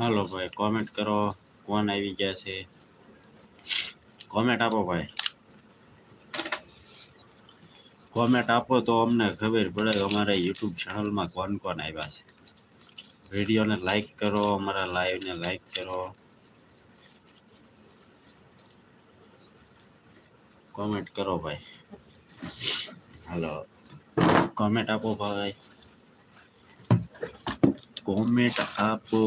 હાલો ભાઈ કોમેન્ટ કરો, કોણ આવી ગયા છે? કોમેન્ટ આપો ભાઈ. કોમેન્ટ આપો તો અમને ખબર પડે અમારા યુટ્યુબ ચેનલમાં કોણ કોણ આવ્યા છે. વિડીયોને લાઈક કરો, અમારા લાઈવને લાઈક કરો. કોમેન્ટ કરો ભાઈ. હાલો કોમેન્ટ આપો ભાઈ. કોમેન્ટ આપો.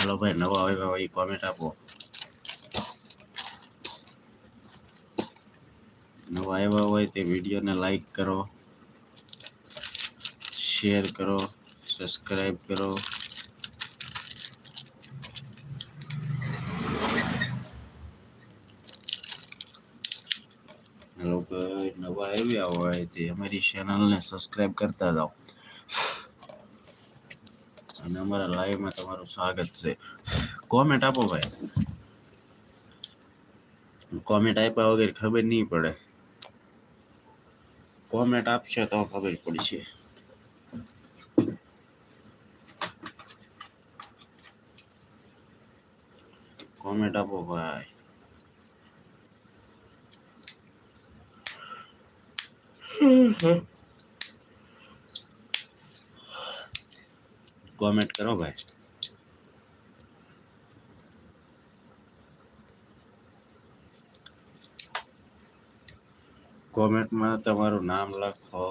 હાલો ભાઈ નવા આવ્યા હોય કોમેન્ટ આપો નવા આવ્યા હોય તે વિડીયોને લાઈક કરો શેર કરો સબસ્ક્રાઈબ કરો હેલો ભાઈ નવા આવ્યા હોય તે અમારી ચેનલને સબસ્ક્રાઈબ કરતા જાઓ અને અમારા લાઈવમાં તમારું સ્વાગત છે. કોમેન્ટ આપો ભાઈ. કોમેન્ટ આપ્યા વગર ખબર નહીં પડે. કોમેન્ટ આપશો તો ખબર પડશે. કોમેન્ટ આપો ભાઈ. કોમેન્ટ કરો ભાઈ કોમેન્ટમાં તમારું નામ લખો.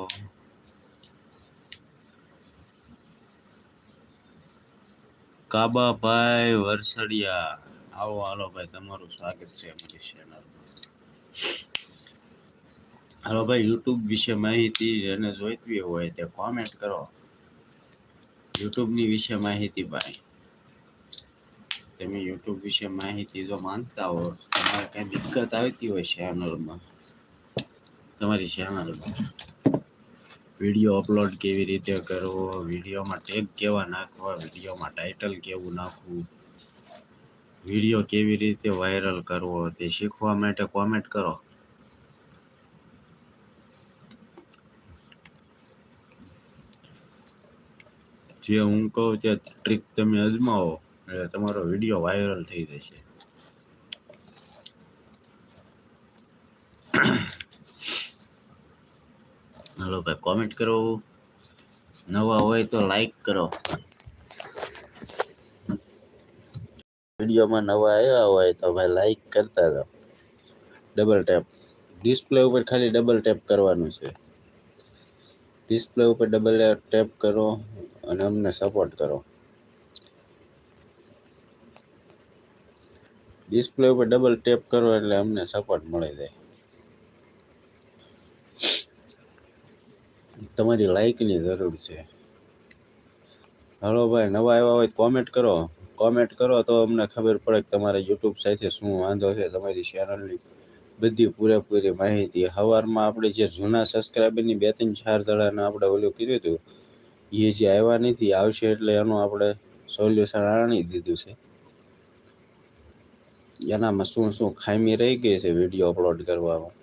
કાબાભાઈ વરસડિયા. આવો, હાલો ભાઈ, તમારું સ્વાગત છે અમારી ચેનલમાં હાલો ભાઈ યુટ્યુબ વિશે માહિતી જેને જોઈતી હોય તે કોમેન્ટ કરો. યુટ્યુબની વિશે માહિતી ભાઈ. તમે યુટ્યુબ વિશે માહિતી જો માંગતા હો, તમારે કાંઈ દિક્કત આવતી હોય ચેનલમાં તમારી ચેનલમાં વીડિયો અપલોડ કેવી રીતે કરવો, વિડીયોમાં ટેગ કેવા નાખવા, વિડીયોમાં ટાઇટલ કેવું નાખવું, વીડિયો કેવી રીતે વાયરલ કરવો, તે શીખવા માટે કોમેન્ટ કરો. જે હું કહું તે ટ્રીક તમે અજમાવો, એટલે તમારો વીડિયો વાયરલ થઈ જશે. હાલો ભાઈ કોમેન્ટ કરો. નવા હોય તો લાઈક કરો. વિડીયોમાં નવા આવ્યા હોય તો ભાઈ લાઈક કરતા જાઓ ડબલ ટેપ ડિસ્પ્લે ઉપર ખાલી ડબલ ટેપ કરવાનું છે. ડિસ્પ્લે ઉપર ડબલ ટેપ કરો અને અમને સપોર્ટ કરો. ડિસ્પ્લે ઉપર ડબલ ટેપ કરો એટલે અમને સપોર્ટ મળી જાય. તમારી લાઇકની જરૂર છે. હાલો ભાઈ, નવા આવ્યા હોય કોમેન્ટ કરો. કોમેન્ટ કરો તો અમને ખબર પડે કે તમારા યુટ્યુબ સાથે શું વાંધો છે, તમારી ચેનલની બધી પૂરેપૂરી માહિતી. સવારમાં આપણે જે જૂના સબસ્ક્રાઈબરની બે ત્રણ ચાર જણાને આપણે ઓલું કર્યું હતું, એ જે આવ્યા નથી, આવશે એટલે એનું આપણે સોલ્યુશન આણી દીધું છે. એનામાં શું શું ખામી રહી ગઈ છે વીડિયો અપલોડ કરવામાં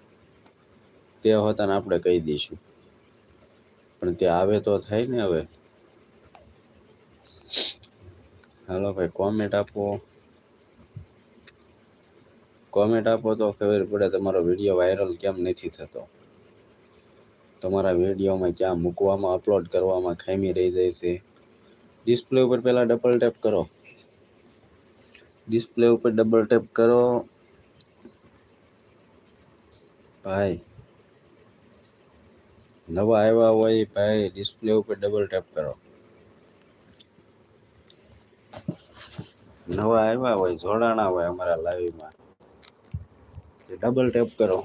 તે હોતાને આપણે કહી દઈશું. પણ તે આવે તો થાય ને હવે. હાલો ભાઈ કોમેન્ટ આપો. કોમેન્ટ આપો તો ખબર પડે તમારો વીડિયો વાયરલ કેમ નથી થતો. તમારા વિડીયોમાં ક્યાં મૂકવામાં અપલોડ કરવામાં ખામી રહી જાય છે. ડિસ્પ્લે ઉપર પહેલાં ડબલ ટેપ કરો. ડિસ્પ્લે ઉપર ડબલ ટેપ કરો. ભાઈ, નવા આવ્યા હોય ભાઈ ડિસ્પ્લે ઉપર ડબલ ટેપ કરો. નવા આવ્યા હોય, જોડાણા હોય અમારા લાઈવમાં ડબલ ટેપ કરો.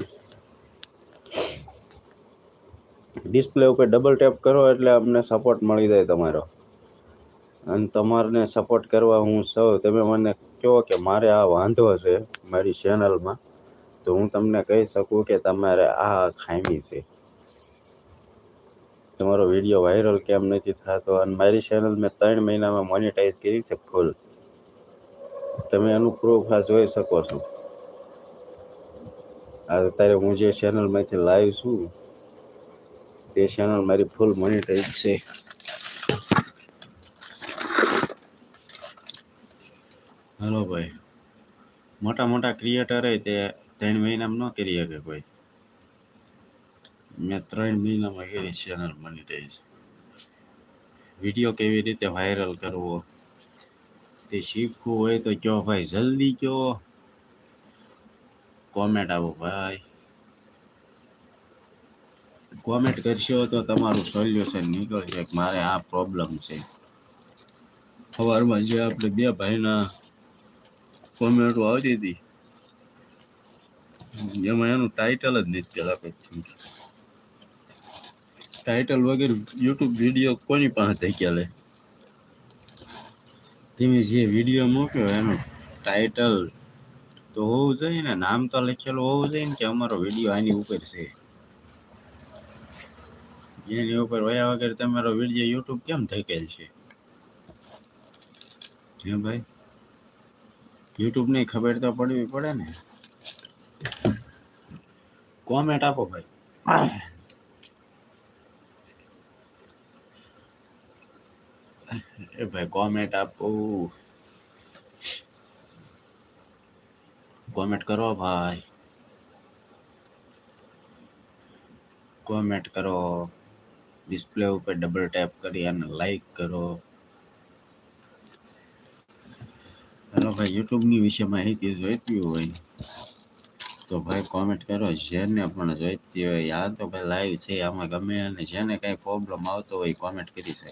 ડિસ્પ્લે ઉપર ડબલ ટેપ કરો એટલે અમને સપોર્ટ મળી જાય તમારો. અને તમારને સપોર્ટ કરવા હું સૌ, તમે મને કહો કે મારે આ વાંધો છે મારી ચેનલમાં તો હું તમને કહી શકું કે તમારે આ ખામી છે. તમારો વીડિયો વાયરલ કેમ નથી થતો? અને મારી ચેનલ મેં ત્રણ મહિનામાં મોનિટાઈઝ કરી છે ફૂલ તમે એનું પ્રૂફ આ જોઈ શકો છો. અત્યારે હું જે ચેનલમાંથી લાઈવ છું તે ચેનલ મારી ફૂલ મોનિટાઈઝ છે હલો ભાઈ મોટા મોટા ક્રિએટરે તે ત્રણ મહિનામાં ન કરી શકે કોઈ મેં ત્રણ મહિનામાં કરી ચેનલ મોનિટાઈઝ વિડીયો કેવી રીતે વાયરલ કરવો તે શીખવું હોય તો કહો ભાઈ જલ્દી કહો કોમેન્ટ આવો ભાઈ. કોમેન્ટ કરશો તો તમારું સોલ્યુશન નીકળશે કે મારે આ પ્રોબ્લેમ છે. સવારમાં જે આપણે બે ભાઈના કોમેન્ટો આવતી હતી, એમાં એનું ટાઇટલ જ નથી પેલા પછી ટાઇટલ વગર યુટ્યુબ વીડિયો કોની પાસે થઈ ગયા લે? તમે જે વીડિયો મૂક્યો એનું ટાઇટલ તો હોવું જોઈએ ને, નામ તો લખેલું હોવું જોઈએ ને કે અમારો વીડિયો આની ઉપર છે. એની ઉપર વયા વગર તમારો વીડિયો યુટ્યુબ કેમ થકેલ છે? હે ભાઈ? યુટ્યુબ ને ખબર તો પડવી પડે ને. કોમેન્ટ આપો ભાઈ. એ ભાઈ કોમેન્ટ આપો. કોમેન્ટ કરો ભાઈ કોમેન્ટ કરો ડિસ્પ્લે ઉપર ડબલ ટેપ કરી અને લાઈક કરો હેલો ભાઈ યુટ્યુબની વિશે માહિતી જોઈતી હોય તો ભાઈ કોમેન્ટ કરો જેને પણ જોઈતી હોય યા તો ભાઈ લાઈવ છે, આમાં ગમે અને જેને કઈ પ્રોબ્લેમ આવતો હોય કોમેન્ટ કરી શકે.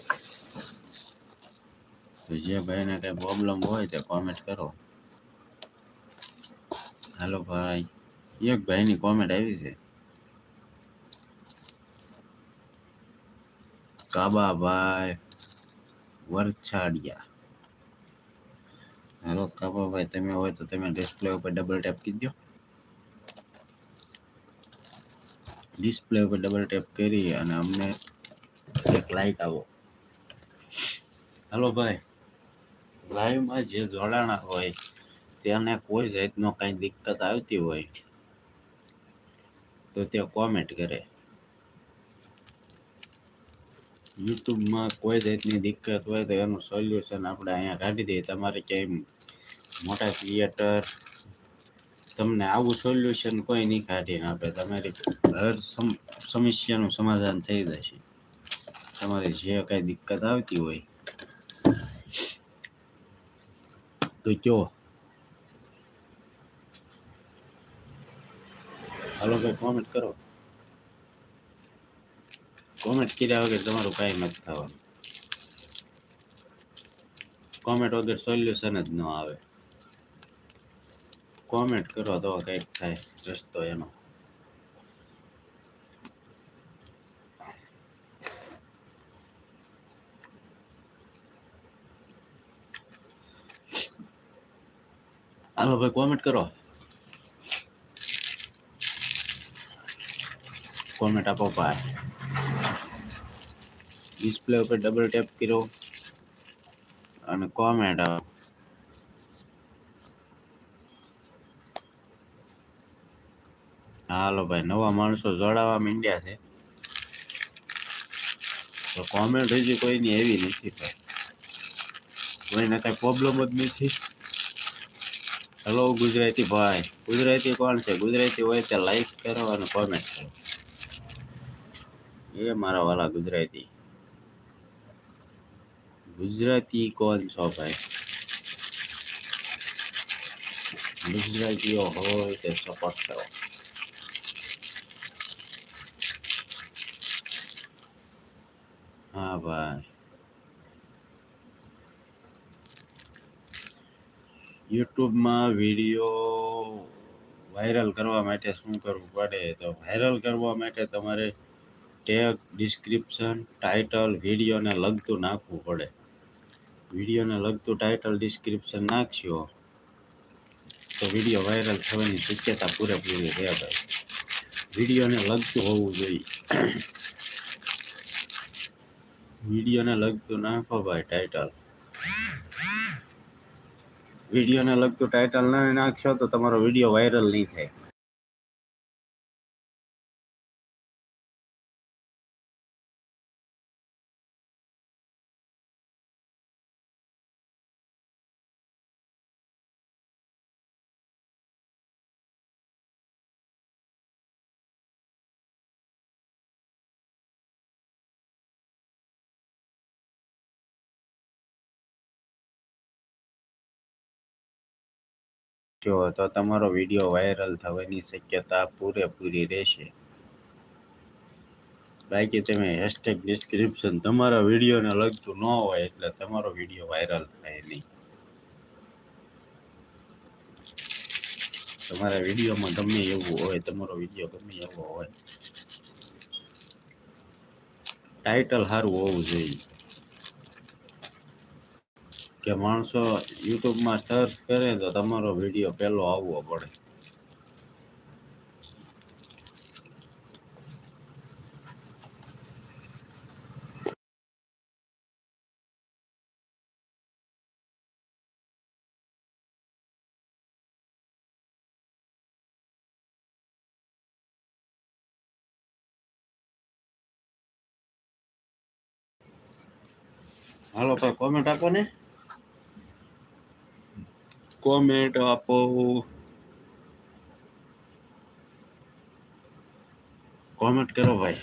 તો જે ભાઈને કઈ પ્રોબ્લેમ હોય તે કોમેન્ટ કરો. હાલો ભાઈ. એક ભાઈની કોમેન્ટ આવી છે. કાબાભાઈ વરછાડિયા. હેલો કાબાભાઈ તમે હોય તો તમે ડિસ્પ્લે ઉપર ડબલ ટેપ કરી દો ડિસ્પ્લે ઉપર ડબલ ટેપ કરી અને અમને એક લાઈક આવો. હાલો ભાઈ. લાઈવમાં જે જોડાણા હોય તેને કોઈ જાતનો કાંઈ દિક્કત આવતી હોય તો તે કોમેન્ટ કરે. યુટ્યુબમાં કોઈ જાતની દિક્કત હોય તો એનું સોલ્યુશન આપણે અહીંયા કાઢી દઈએ. તમારે ક્યાંય મોટા ક્રિએટર તમને આવું સોલ્યુશન કોઈ નહીં કાઢીને આપે. તમારી હર સમસ્યાનું સમાધાન થઈ જશે. તમારે જે કાંઈ દિક્કત આવતી હોય તો કયો હાલો ભાઈ કોમેન્ટ કરો. કોમેન્ટ કર્યા વગર તમારું કાંઈ નથી થવાનું. કોમેન્ટ વગર સોલ્યુશન જ ન આવે. કોમેન્ટ કરો તો કંઈક થાય, રસ્તો એનો. હાલો ભાઈ કોમેન્ટ કરો. કોમેન્ટ આપો પાર ડિસ્પ્લે ઉપર ડબલ ટેપ કરો અને કોમેન્ટ આપો. હાલો ભાઈ, નવા માણસો જોડાવા માંડ્યા છે. તો કોમેન્ટ હજી કોઈની એવી નથી ભાઈ. કોઈને કાંઈ પ્રોબ્લેમ જ નથી. હેલો ગુજરાતી ભાઈ, ગુજરાતી કોણ છે? ગુજરાતી હોય તો લાઈક કરો અને કોમેન્ટ કરો. એ મારા વાલા ગુજરાતી. ગુજરાતી કોણ છો ભાઈ? ગુજરાતીઓ હોય તે સપોર્ટ કરો? હા ભાઈ. યુટ્યુબમાં વીડિયો વાયરલ કરવા માટે શું કરવું પડે? તો વાયરલ કરવા માટે તમારે ટેગ ડિસ્ક્રિપ્શન ટાઇટલ વિડીયોને લગતું નાખવું પડે. વિડીયોને લગતું ટાઇટલ ડિસ્ક્રિપ્શન નાખશો, તો વીડિયો વાયરલ થવાની શક્યતા પૂરેપૂરી રહે ભાઈ વિડીયોને લગતું હોવું જોઈએ. વિડીયોને લગતું નાખો ભાઈ ટાઇટલ વિડીયોને લગતું ટાઇટલ ન નાખશો તો તમારો વીડિયો વાયરલ નહીં થાય. જો તો તમારો વીડિયો વાયરલ થવાની શક્યતા પૂરેપૂરી રહેશે. બાકી તમે હેશટેગ ડિસ્ક્રિપ્શન તમારા વિડીયોને લગતું ન હોય એટલે તમારો વીડિયો વાયરલ થાય નહીં. તમારા વિડીયોમાં ગમે એવું હોય, તમારો વીડિયો ગમે એવો હોય. ટાઇટલ સારું હોવું જોઈએ. કે માણસો યુટ્યુબમાં સર્ચ કરે તો તમારો વીડિયો પહેલો આવવો પડે. હાલો ભાઈ કોમેન્ટ આપો ને? કોમેન્ટ આપો કોમેન્ટ કરો ભાઈ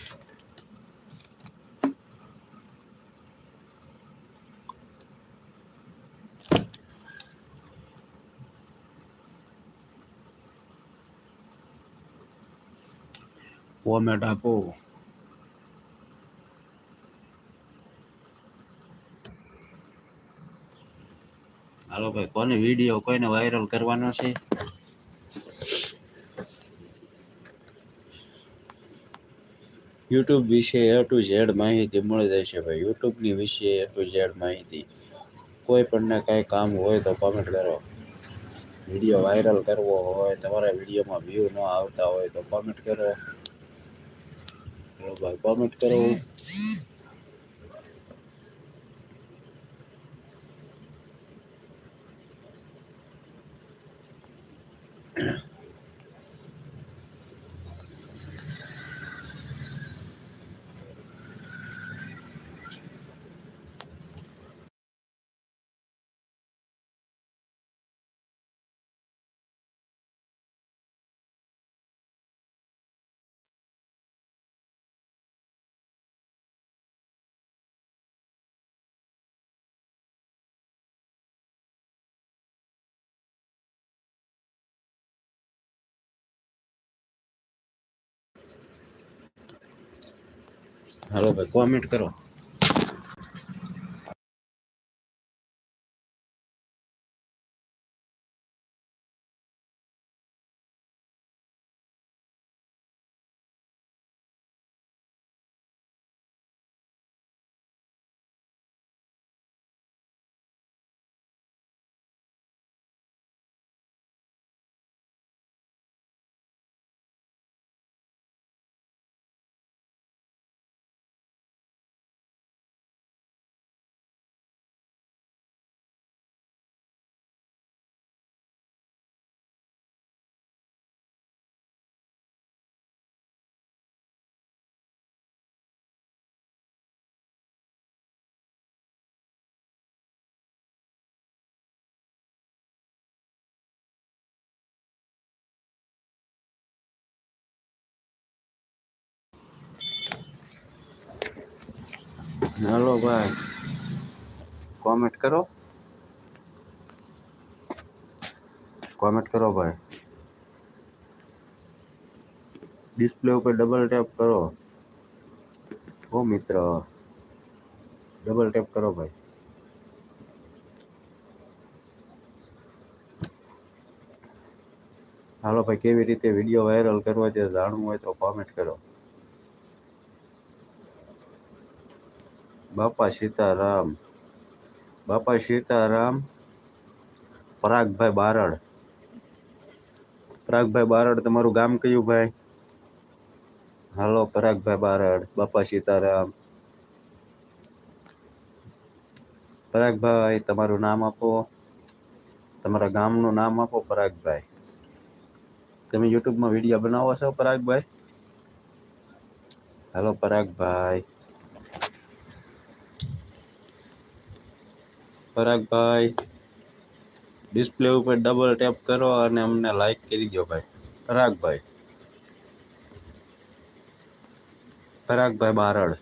કોમેન્ટ આપો હાલો ભાઈ, કોને વીડિયો કોઈને વાયરલ કરવાનો છે? યુટ્યુબ વિશે એ ટુ ઝેડ માહિતી મળી જાય છે ભાઈ. યુટ્યુબની વિશે એ ટુ ઝેડ માહિતી. કોઈ પણને કાંઈ કામ હોય તો કોમેન્ટ કરો. વીડિયો વાયરલ કરવો હોય, તમારા વિડીયોમાં વ્યૂ ન આવતા હોય તો કોમેન્ટ કરો. ભાઈ કોમેન્ટ કરો. હાલો ભાઈ કોમેન્ટ કરો. હાલો ભાઈ કોમેન્ટ કરો કોમેન્ટ કરો ભાઈ ડિસ્પ્લે ઉપર ડબલ ટેપ કરો ઓ મિત્ર ડબલ ટેપ કરો ભાઈ હાલો ભાઈ, કેવી રીતે વીડિયો વાયરલ કરવા તે જાણવું હોય તો કોમેન્ટ કરો. બાપા સીતારામ બાપા સીતારામ પરાગભાઈ બારડ પરાગભાઈ બારડ તમારું ગામ કયું ભાઈ હાલો પરાગભાઈ બારડ બાપા સીતારામ પરાગભાઈ તમારું નામ આપો તમારા ગામનું નામ આપો પરાગભાઈ તમે યુટ્યુબમાં વીડિયો બનાવો છો પરાગભાઈ હેલો પરાગભાઈ પરાગભાઈ ડિસ્પ્લે ઉપર ડબલ ટેપ કરો અને અમને લાઈક કરી દો ભાઈ. પરાગભાઈ. પરાગભાઈ બારડ.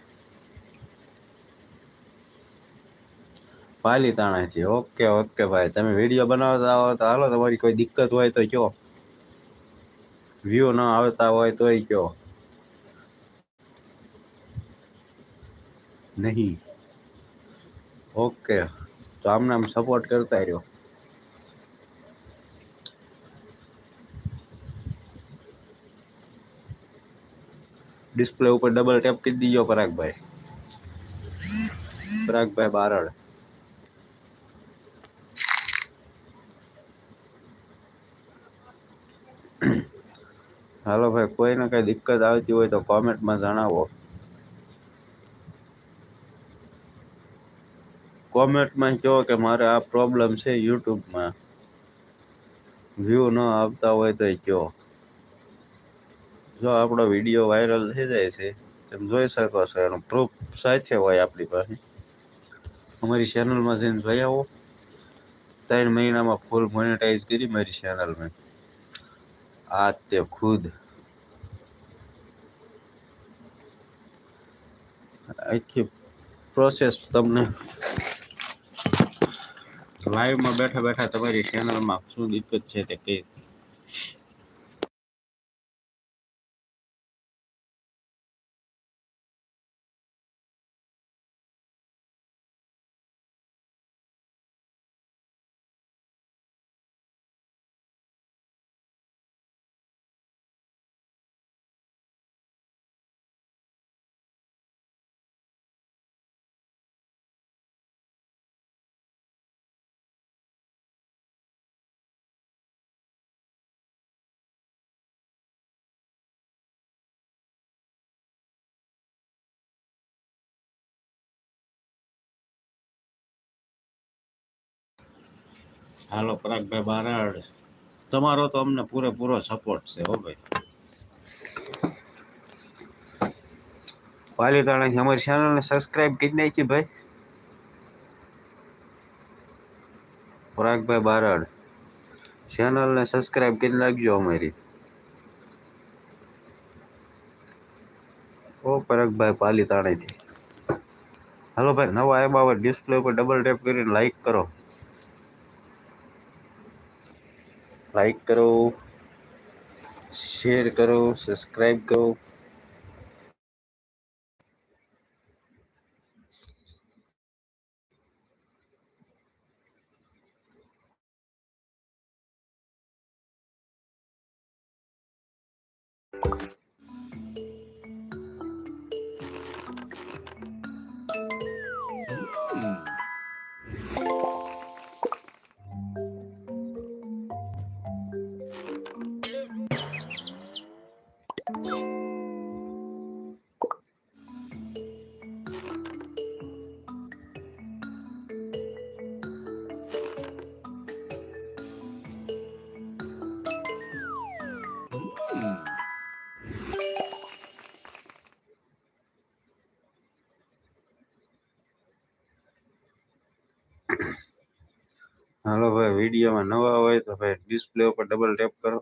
પાલીતાણાથી ઓકે ઓકે ભાઈ. તમે વીડિયો બનાવતા હો તો હાલો, તમારી કોઈ દિક્કત હોય તો કયો. વ્યૂ ન આવતા હોય તોય કયો. નહીં. ઓકે તો આમને આમ સપોર્ટ કરતા રહ્યો. ડિસ્પ્લે ઉપર ડબલ ટેપ કરી દીજો પરાગભાઈ. પરાગભાઈ બારડ. હાલો ભાઈ, કોઈને કઈ દિક્કત આવતી હોય તો કોમેન્ટમાં જણાવો. કોમેન્ટમાં કહો કે મારે આ પ્રોબ્લેમ છે યુટ્યુબમાં. વ્યૂ ન આવતા હોય તો કહો. જો આપણો વીડિયો વાયરલ થઈ જાય છે, તમે જોઈ શકો છો એનો પ્રૂફ સાથે હોય આપણી પાસે. અમારી ચેનલમાં જઈને જોઈ આવો. ત્રણ મહિનામાં ફૂલ મોનેટાઈઝ કરી મારી ચેનલમાં આ તે ખુદ. આખી પ્રોસેસ તમને લાઈવમાં બેઠા બેઠા તમારી ચેનલમાં શું દિક્કત છે તે કઈ હાલો, પરાગભાઈ બારાડ. તમારો તો અમને પૂરેપૂરો સપોર્ટ છે, હો ભાઈ. પાલીતાણાથી અમારી ચેનલને સબસ્ક્રાઇબ કરી નાખી ભાઈ. પરાગભાઈ બારાડ. ચેનલને સબસ્ક્રાઇબ કરી નાખજો અમારી. ઓ પરાગભાઈ પાલીતાણાથી હાલો ભાઈ, નવા આવ્યા ડિસ્પ્લે ઉપર ડબલ ટેપ કરીને લાઈક કરો. લાઈક કરો શેર કરો સબસ્ક્રાઈબ કરો હાલો ભાઈ વિડીયોમાં નવા હોય તો ભાઈ ડિસ્પ્લે ઉપર ડબલ ટેપ કરો.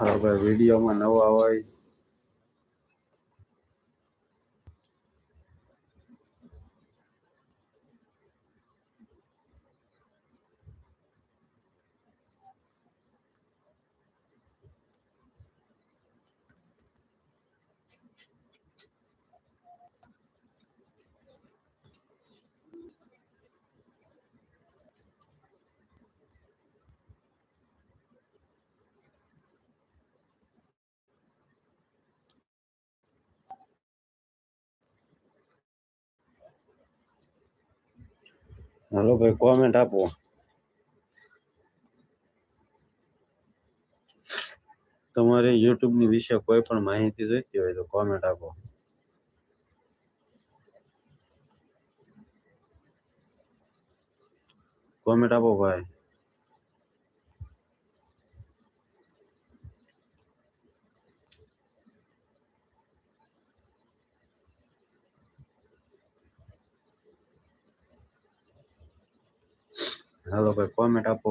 હાલો ભાઈ વિડીયોમાં નવા હોય હાલો ભાઈ કોમેન્ટ આપો તમારે યુટ્યુબની વિશે કોઈ પણ માહિતી જોઈતી હોય તો કોમેન્ટ આપો. કોમેન્ટ આપો ભાઈ. હાલો ભાઈ કોમેન્ટ આપો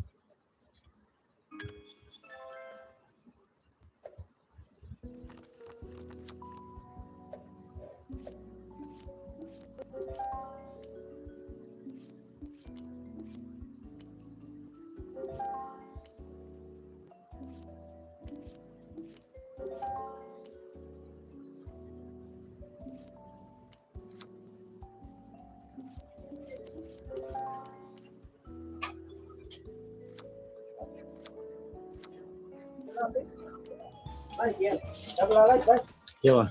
કેવા